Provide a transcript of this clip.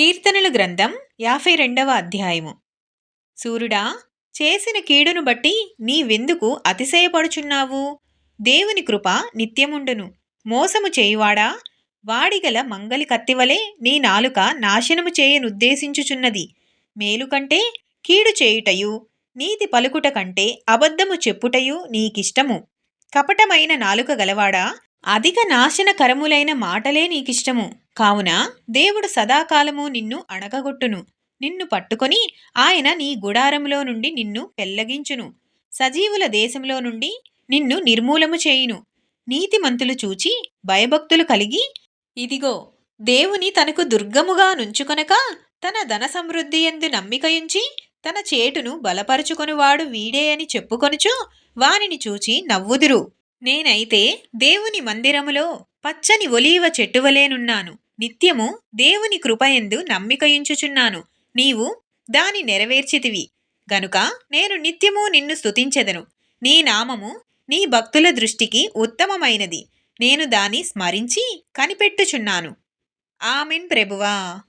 కీర్తనల గ్రంథం యాభై రెండవ అధ్యాయము. సూర్యుడా చేసిన కీడును బట్టి నీవెందుకు అతిశయపడుచున్నావు? దేవుని కృప నిత్యముండును. మోసము చేయువాడా? వాడిగల మంగలి కత్తివలే నీ నాలుక నాశనము చేయనుద్దేశించుచున్నది. మేలుకంటే కీడు చేయుటయు నీతి పలుకుట కంటే అబద్ధము చెప్పుటయు నీకిష్టము. కపటమైన నాలుక గలవాడా? అధిక నాశనకరములైన మాటలే నీకిష్టము. కావున దేవుడు సదాకాలము నిన్ను అణగగొట్టును. నిన్ను పట్టుకొని ఆయన నీ గుడారములో నుండి నిన్ను పెల్లగించును సజీవుల దేశంలో నుండి నిన్ను నిర్మూలము చేయును. నీతిమంతులు చూచి భయభక్తులు కలిగి ఇదిగో దేవుని తనకు దుర్గముగా నుంచుకొనక తన ధన సమృద్ధి ఎందు నమ్మికయుంచి తన చేటును బలపరుచుకొనువాడు వీడే అని చెప్పుకొనుచు వానిని చూచి నవ్వుదురు. నేనైతే దేవుని మందిరములో పచ్చని ఒలీవ చెట్టువలేనున్నాను నిత్యము దేవుని కృపయందు నమ్మికయుంచుచున్నాను నీవు దాని నెరవేర్చితివి. గనుక నేను నిత్యము నిన్ను స్తుతించెదను. నీ నామము నీ భక్తుల దృష్టికి ఉత్తమమైనది. నేను దాని స్మరించి కనిపెట్టుచున్నాను. ఆమెన్ ప్రభువా.